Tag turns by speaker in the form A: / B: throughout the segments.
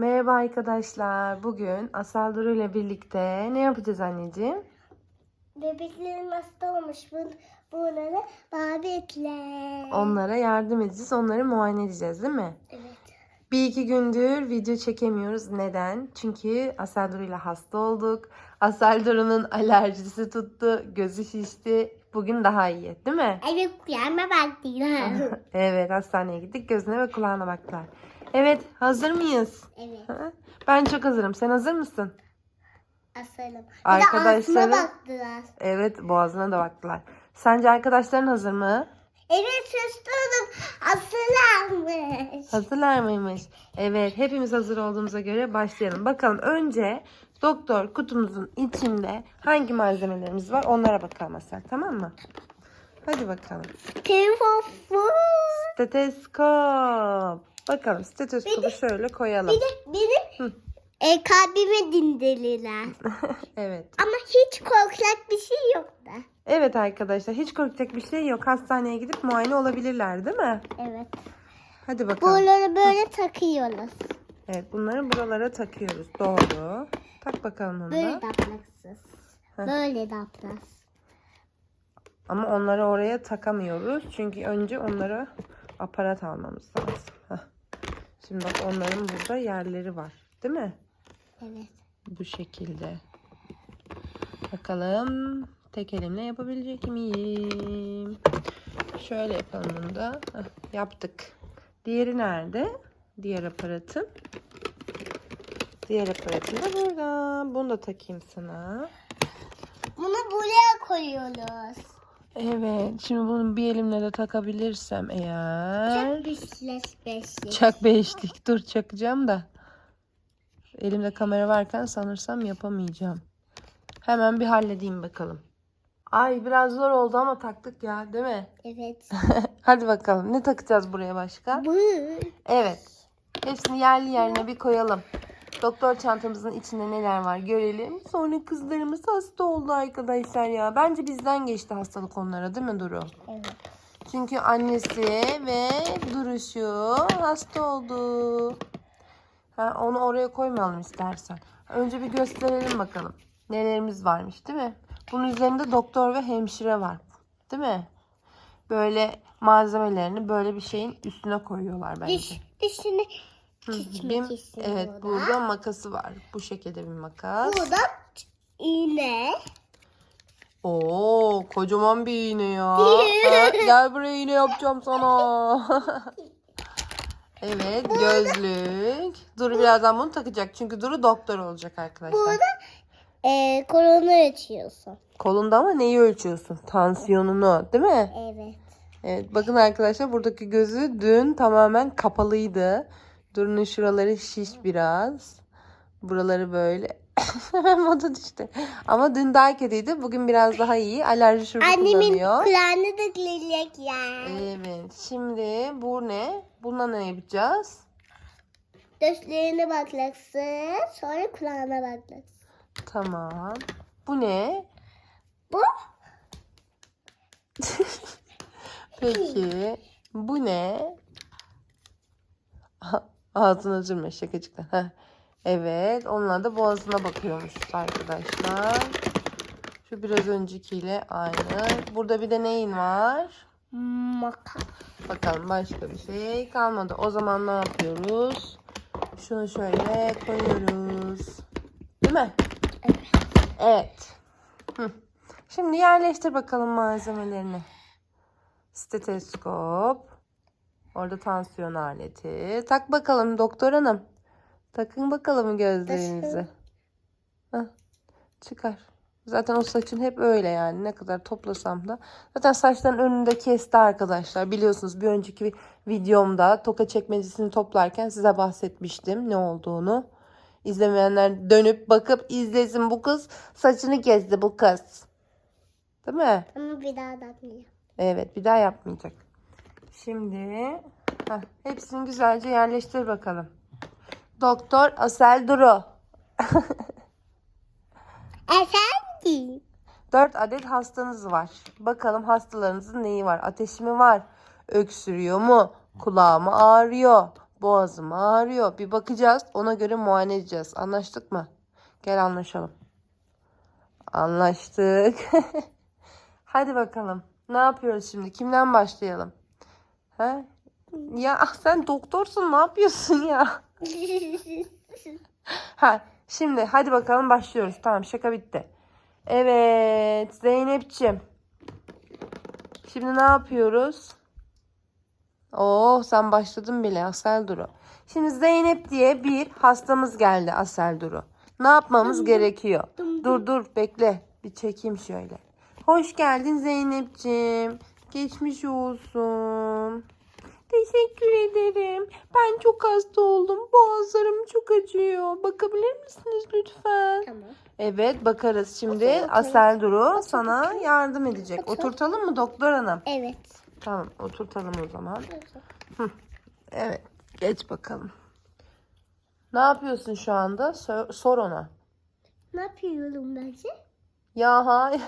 A: Merhaba arkadaşlar. Bugün Asel Duru ile birlikte ne yapacağız anneciğim?
B: Bebeklerim hasta olmuş. Bu, bunları babetler.
A: Onlara yardım edeceğiz. Onları muayene edeceğiz değil mi?
B: Evet.
A: Bir iki gündür video çekemiyoruz. Neden? Çünkü Asel Duru ile hasta olduk. Asel Duru'nun alerjisi tuttu. Gözü şişti. Bugün daha iyi değil mi?
B: Evet uyanma baktılar.
A: Evet hastaneye gittik. Gözüne ve kulağına baktılar. Evet hazır mıyız?
B: evet.
A: Ha? Ben çok hazırım. Sen hazır mısın?
B: Asalım. Bir de
A: Arkadaşları-
B: ağzıma baktılar.
A: Evet boğazına da baktılar. Sence arkadaşların hazır mı?
B: Evet sustum. Asılanmış.
A: Hazırlar mıymış? Evet, hepimiz hazır olduğumuza göre başlayalım. Bakalım önce doktor kutumuzun içinde hangi malzemelerimiz var onlara bakalım Asel, tamam mı? Hadi bakalım.
B: Telefon.
A: Steteskop. Bakalım stetoskopu şöyle koyalım.
B: Bir de benim e, kalbime dindiriler.
A: evet.
B: Ama hiç korkacak bir şey yok da.
A: Evet arkadaşlar hiç korkacak bir şey yok. Hastaneye gidip muayene olabilirler değil mi?
B: Evet.
A: Hadi bakalım.
B: Buraları böyle takıyoruz.
A: Evet bunları buralara takıyoruz. Doğru. Tak bakalım onu
B: Böyle
A: da.
B: de aplaksız.
A: Heh.
B: Böyle de aplas.
A: Ama onları oraya takamıyoruz. Çünkü önce onlara aparat almamız lazım. Şimdi bak onların burada yerleri var. Değil mi?
B: Evet.
A: Bu şekilde. Bakalım tek elimle yapabilecek miyim? Şöyle yapalım bunu da. Heh, yaptık. Diğeri nerede? Diğer aparatım. Diğer aparatım da burada. Bunu da takayım sana.
B: Bunu buraya koyuyoruz.
A: Evet. Şimdi bunu bir elimle de takabilirsem eğer.
B: Güçleş beşlik.
A: Çak beşlik. Dur çakacağım da. Elimde kamera varken sanırsam yapamayacağım. Hemen bir halledeyim bakalım. Ay biraz zor oldu ama taktık ya değil mi?
B: Evet.
A: Hadi bakalım. Ne takacağız buraya başka?
B: Bu.
A: Evet. Hepsini yerli yerine bir koyalım. Doktor çantamızın içinde neler var görelim. Sonra kızlarımız hasta oldu arkadaşlar ya. Bence bizden geçti hastalık onlara değil mi Duru?
B: Evet.
A: Çünkü annesi ve duruşu hasta oldu. Ha, onu oraya koymayalım istersen. Önce bir gösterelim bakalım. Nelerimiz varmış değil mi? Bunun üzerinde doktor ve hemşire var. Değil mi? Böyle malzemelerini böyle bir şeyin üstüne koyuyorlar bence.
B: Diş, dişini İstiyor
A: evet
B: da.
A: burada makası var. Bu şekilde bir makas.
B: Burada iğne.
A: Oo kocaman bir iğne ya. Evet, gel buraya iğne yapacağım sana. evet gözlük. Duru birazdan bunu takacak. Çünkü Duru doktor olacak arkadaşlar.
B: Burada e, korona açıyorsun.
A: Kolunda ama neyi ölçüyorsun? Tansiyonunu değil mi?
B: Evet.
A: Evet bakın arkadaşlar buradaki gözü dün tamamen kapalıydı. Duru'nun şuraları şiş biraz. Buraları böyle. Moda düştü. Ama dün daha kötüydü. Bugün biraz daha iyi. Alerji şurubu
B: Annemin
A: kullanıyor.
B: kulağını da ya.
A: Evet. Şimdi bu ne? Bununla ne yapacağız?
B: Dişlerine bakacaksın. Sonra kulağına bakacaksın.
A: Tamam. Bu ne?
B: Bu
A: Peki. Bu ne? A- Ağzına sürme şakacıklar. Heh. Evet. Onunla da boğazına bakıyormuş arkadaşlar. Şu biraz öncekiyle aynı. Burada bir de neyin var?
B: maka.
A: Bakalım başka bir şey kalmadı. O zaman ne yapıyoruz? Şunu şöyle koyuyoruz. Değil mi?
B: Evet.
A: Evet. Hı. Şimdi yerleştir bakalım malzemelerini. Steteskop. Orada tansiyon aleti. Tak bakalım doktor hanım. Takın bakalım gözlerinizi. Çıkar. Zaten o saçın hep öyle yani. Ne kadar toplasam da. Zaten saçların önünde kesti arkadaşlar. Biliyorsunuz bir önceki videomda toka çekmecesini toplarken size bahsetmiştim ne olduğunu. İzlemeyenler dönüp bakıp izlesin bu kız saçını kesti bu kız. Değil mi?
B: Ama bir daha da atmayacağım.
A: Evet bir daha yapmayacak. Şimdi heh, hepsini güzelce yerleştir bakalım. Doktor Asel Duru.
B: Efendim?
A: 4 adet hastanız var. Bakalım hastalarınızın neyi var? Ateşi mi var? Öksürüyor mu? Kulağı mı ağrıyor? Boğazım ağrıyor. Bir bakacağız. Ona göre muayene edeceğiz. Anlaştık mı? Gel anlaşalım. Anlaştık. Hadi bakalım. Ne yapıyoruz şimdi? Kimden başlayalım? He? Ya ah, sen doktorsun. Ne yapıyorsun ya? Ha, şimdi hadi bakalım başlıyoruz. Tamam şaka bitti. Evet Zeynep'ciğim. Şimdi ne yapıyoruz? Oo sen başladın bile Asel Duru. Şimdi Zeynep diye bir hastamız geldi Asel Duru. Ne yapmamız gerekiyor? Dur dur bekle. Bir çekeyim şöyle. Hoş geldin Zeynep'ciğim. Geçmiş olsun. Teşekkür ederim. Ben çok hasta oldum. Boğazlarım çok acıyor. Bakabilir misiniz lütfen?
B: tamam.
A: Evet bakarız. Şimdi. Asel Duru sana
B: otur.
A: yardım edecek.
B: Otur.
A: Oturtalım mı doktor hanım?
B: Evet.
A: Tamam oturtalım o zaman. Evet geç bakalım. Ne yapıyorsun şu anda? Sor, sor ona.
B: Ne yapıyorum ben
A: Ya hayır.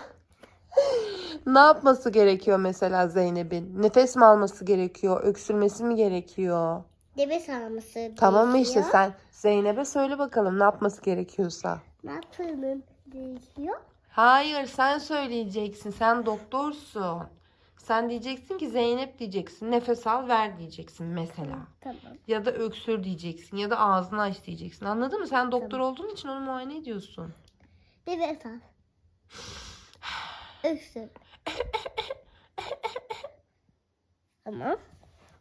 A: Ne yapması gerekiyor mesela Zeynep'in? Nefes mi alması gerekiyor? Öksürmesi mi gerekiyor?
B: Nefes alması
A: Tamam mı işte
B: gerekiyor.
A: sen Zeynep'e söyle bakalım ne yapması gerekiyorsa.
B: Ne yapmam gerekiyor?
A: Hayır sen söyleyeceksin. Sen doktorsun. Sen diyeceksin ki Zeynep diyeceksin. Nefes al ver diyeceksin mesela.
B: Tamam.
A: Ya da öksür diyeceksin. Ya da ağzını aç diyeceksin. Anladın mı? Sen doktor olduğun için onu muayene ediyorsun.
B: Nefes al. Öksür. Tamam.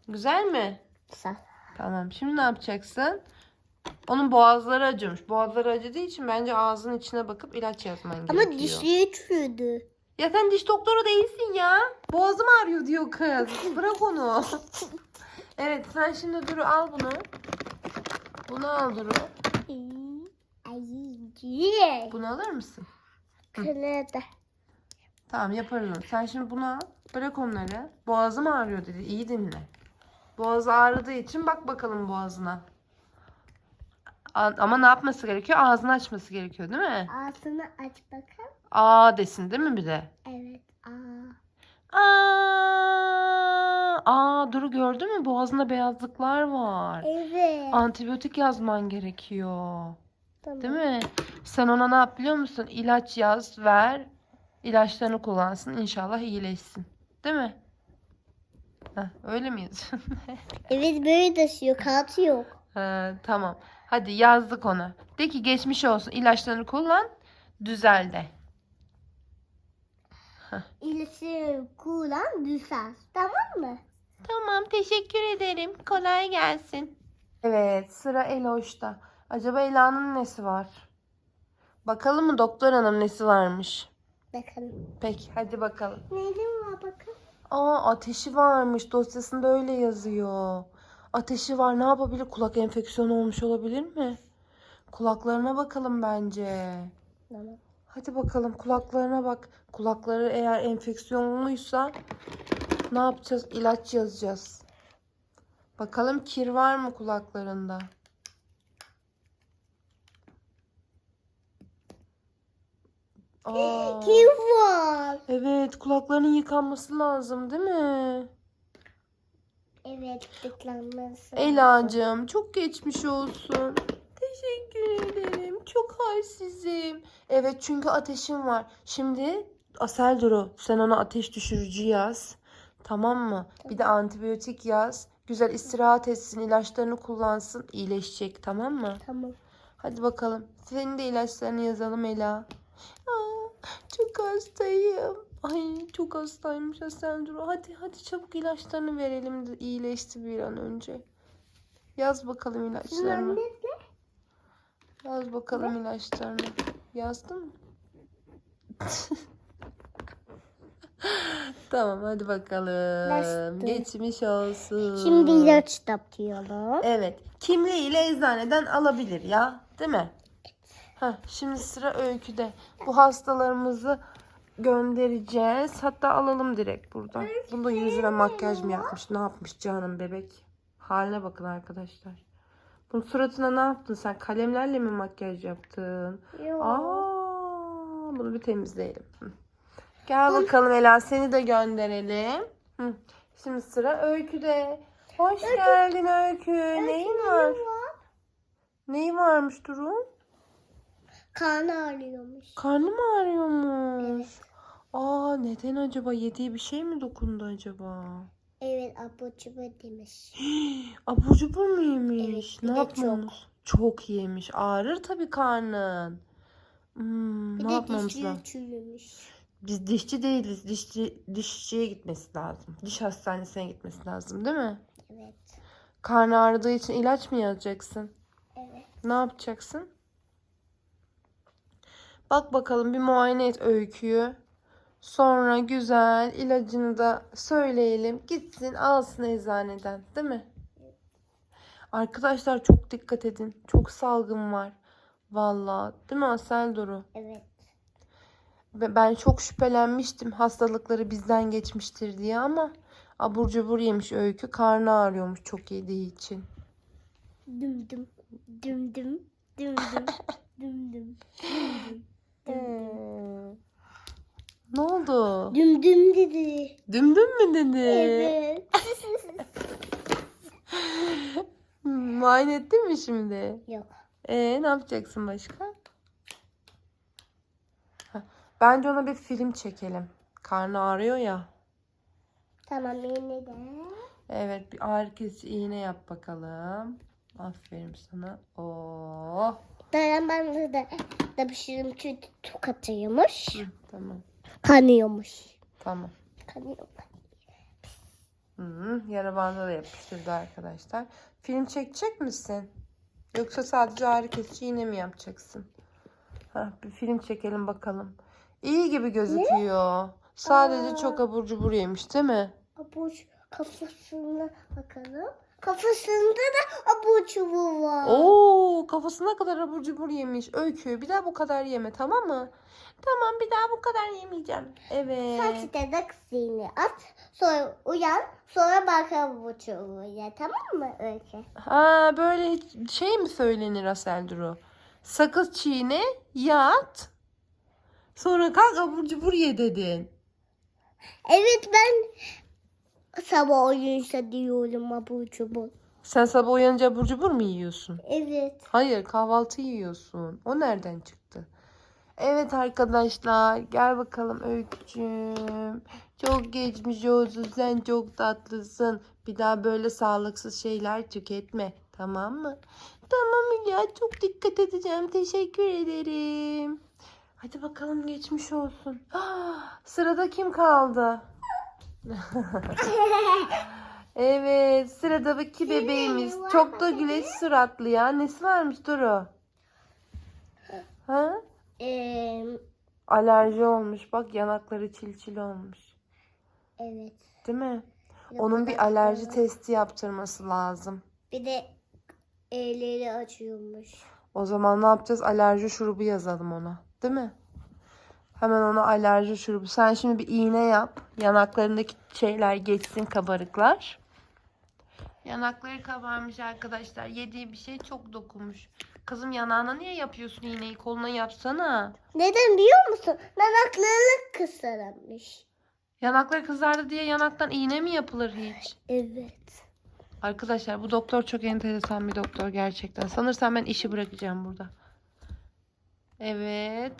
A: Güzel mi?
B: Sağ.
A: Tamam. Şimdi ne yapacaksın? Onun boğazları acımış. Boğazları acıdığı için bence ağzının içine bakıp ilaç yazman gerekiyor.
B: Ama dişleri çürüdü.
A: Ya sen diş doktoru değilsin ya. Boğazım ağrıyor diyor kız. Bırak onu. evet sen şimdi Duru al bunu. Bunu al Duru. Bunu alır mısın?
B: Kanada.
A: Tamam yaparız onu. Sen şimdi bunu al. Bırak onları. Boğazım ağrıyor dedi. İyi dinle. Boğazı ağrıdığı için bak bakalım boğazına. A- Ama ne yapması gerekiyor? Ağzını açması gerekiyor değil mi?
B: Ağzını aç bakalım.
A: Aa desin değil mi bir de?
B: Evet. Aa.
A: Aa, aa Duru gördün mü? Boğazında beyazlıklar var.
B: Evet.
A: Antibiyotik yazman gerekiyor.
B: Tamam.
A: Değil mi? Sen ona ne yap biliyor musun? İlaç yaz, ver. İlaçlarını kullansın. İnşallah iyileşsin. Değil mi? Heh, öyle mi yazıyorsun?
B: Evet böyle taşıyor. Kağıt yok.
A: Ha, tamam. Hadi yazdık ona. De ki geçmiş olsun. İlaçlarını kullan. Düzel de.
B: İlacı kullan düzel. Tamam mı?
A: Tamam teşekkür ederim. Kolay gelsin. Evet sıra Eloş'ta. Acaba Ela'nın nesi var? Bakalım mı doktor hanım nesi varmış?
B: Bakalım.
A: Peki hadi bakalım.
B: Neydi var bakalım?
A: Aa ateşi varmış dosyasında öyle yazıyor. Ateşi var ne yapabilir? Kulak enfeksiyonu olmuş olabilir mi? Kulaklarına bakalım bence.
B: Tamam.
A: Hadi bakalım kulaklarına bak. Kulakları eğer enfeksiyonluysa ne yapacağız? İlaç yazacağız. Bakalım kir var mı kulaklarında? Aa,
B: Kim var?
A: evet kulaklarının yıkanması lazım değil mi?
B: Evet tıklanması.
A: Ela'cığım çok geçmiş olsun. Teşekkür ederim. Çok halsizim. Evet çünkü ateşim var. Şimdi Asel Duru sen ona ateş düşürücü yaz. Tamam mı? Bir de antibiyotik yaz. Güzel istirahat etsin, ilaçlarını kullansın, iyileşecek tamam mı?
B: Tamam.
A: Hadi bakalım. Senin de ilaçlarını yazalım Ela. Aa, çok hastayım. Ay çok hastaymış Asel Duru. Hadi hadi çabuk ilaçlarını verelim de iyileşti bir an önce. Yaz bakalım ilaçlarını. Yaz bakalım ilaçlarını. Yazdın mı? tamam hadi bakalım.
B: Yazdım.
A: Geçmiş olsun.
B: Şimdi ilaç da.
A: Evet. Kimliğiyle eczaneden alabilir ya. Değil mi? Heh, şimdi sıra öyküde. Bu hastalarımızı göndereceğiz. Hatta alalım direkt buradan. Bunda yüzüne makyaj mı yapmış? Ne yapmış canım bebek? Haline bakın arkadaşlar. Bunun suratına ne yaptın sen? Kalemlerle mi makyaj yaptın?
B: Yok.
A: Aa, bunu bir temizleyelim. Hı. Gel bakalım Ela seni de gönderelim. Hı. Şimdi sıra öyküde. Hoş geldin Öykü. Neyin var? Neyi varmış Duru?
B: Karnı ağrıyormuş.
A: Karnı mı ağrıyormuş? Aa neden acaba? Yediği bir şey mi dokundu acaba?
B: Evet abur cubur demiş.
A: Abur cubur mu yemiş?
B: Evet,
A: ne
B: de
A: yapmamız? Çok. yemiş. Ağrır tabii karnın. Hmm,
B: Bir
A: ne lazım?
B: çürümüş.
A: Biz dişçi değiliz. Dişçi, dişçiye gitmesi lazım. Diş hastanesine gitmesi lazım değil mi?
B: Evet.
A: Karnı ağrıdığı için ilaç mı yazacaksın?
B: Evet.
A: Ne yapacaksın? Bak bakalım bir muayene et öyküyü. Sonra güzel ilacını da söyleyelim. Gitsin alsın eczaneden değil mi? Arkadaşlar çok dikkat edin. Çok salgın var. Vallahi değil mi Asel Duru?
B: Evet.
A: Ve Ben çok şüphelenmiştim hastalıkları bizden geçmiştir diye ama abur cubur yemiş öykü. Karnı ağrıyormuş çok yediği için.
B: Düm. Düm düm. Düm düm. Düm düm.
A: Ne oldu?
B: Düm düm
A: Dümdüm mü dedi?
B: Evet.
A: Muayene ettin mi şimdi?
B: Yok.
A: Ee, ne yapacaksın başka? Bence ona bir film çekelim. Karnı ağrıyor ya.
B: Tamam yine de.
A: Evet bir ağrı kesici iğne yap bakalım. Aferin sana. Oo.
B: Dayan ben de de, de pişirim çünkü çok atıyormuş.
A: Hı, tamam.
B: Kanıyormuş.
A: Tamam.
B: Kanıyor.
A: Yara bandı da yapıştırdı arkadaşlar. Film çekecek misin? Yoksa sadece ağrı kesici iğne mi yapacaksın? Hah, bir film çekelim bakalım. İyi gibi gözüküyor. Sadece
B: Aa.
A: çok abur cubur yemiş değil mi?
B: Abur kafasına bakalım. Kafasında da abur çubuğu var.
A: Oo, kafasına kadar abur cubur yemiş. Öykü bir daha bu kadar yeme tamam mı? Tamam bir daha bu kadar yemeyeceğim. Evet.
B: Saçta da kısığını at. Sonra uyan. Sonra bak abur çubuğu ya. Tamam mı öyle?
A: Ha böyle şey mi söylenir Asel Duru? Sakız çiğne, yat. Sonra kalk abur cubur ye dedin.
B: Evet ben sabah oyunca diyorum abur çubuğu.
A: Sen sabah uyanınca abur cubur mu yiyorsun?
B: Evet.
A: Hayır kahvaltı yiyorsun. O nereden çıktı? Evet arkadaşlar gel bakalım Öykücüğüm. Çok geçmiş olsun sen çok tatlısın. Bir daha böyle sağlıksız şeyler tüketme tamam mı? Tamam ya çok dikkat edeceğim teşekkür ederim. Hadi bakalım geçmiş olsun. Ah, Sırada kim kaldı? evet sıradaki bebeğimiz. Çok da güleç suratlı ya. Nesi varmış Duru? Ha?
B: Ee,
A: Alerji olmuş. Bak yanakları çil çil olmuş.
B: evet.
A: Değil mi? Onun bir alerji testi yaptırması lazım.
B: Bir de elleri açıyormuş.
A: O zaman ne yapacağız? Alerji şurubu yazalım ona. Değil mi? Hemen ona alerji şurubu. Sen şimdi bir iğne yap. Yanaklarındaki şeyler geçsin kabarıklar. Yanakları kabarmış arkadaşlar. Yediği bir şey çok dokunmuş. Kızım yanağına niye yapıyorsun iğneyi? Koluna yapsana.
B: Neden biliyor musun? Yanakları kısarmış.
A: Yanakları kızardı diye yanaktan iğne mi yapılır hiç?
B: Evet.
A: Arkadaşlar bu doktor çok enteresan bir doktor gerçekten. Sanırsam ben işi bırakacağım burada. Evet.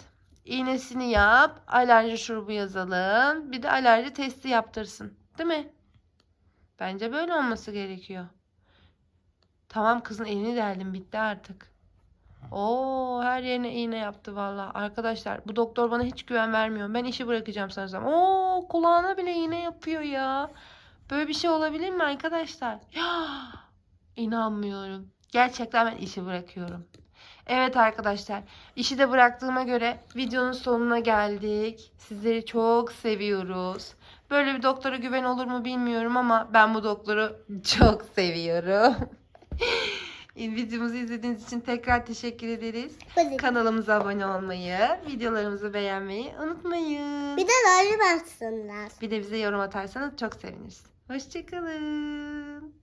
A: İğnesini yap. Alerji şurubu yazalım. Bir de alerji testi yaptırsın. Değil mi? Bence böyle olması gerekiyor. Tamam kızın elini deldim. Bitti artık. Oo her yerine iğne yaptı valla. Arkadaşlar bu doktor bana hiç güven vermiyor. Ben işi bırakacağım sanırsam. Oo kulağına bile iğne yapıyor ya. Böyle bir şey olabilir mi arkadaşlar? Ya, inanmıyorum. Gerçekten ben işi bırakıyorum. Evet arkadaşlar, işi de bıraktığıma göre videonun sonuna geldik. Sizleri çok seviyoruz. Böyle bir doktora güven olur mu bilmiyorum ama ben bu doktoru çok seviyorum. Videomuzu izlediğiniz için tekrar teşekkür ederiz.
B: Hadi.
A: Kanalımıza abone olmayı, videolarımızı beğenmeyi unutmayın.
B: Bir de like baksınlar.
A: Bir de bize yorum atarsanız çok seviniriz. Hoşçakalın.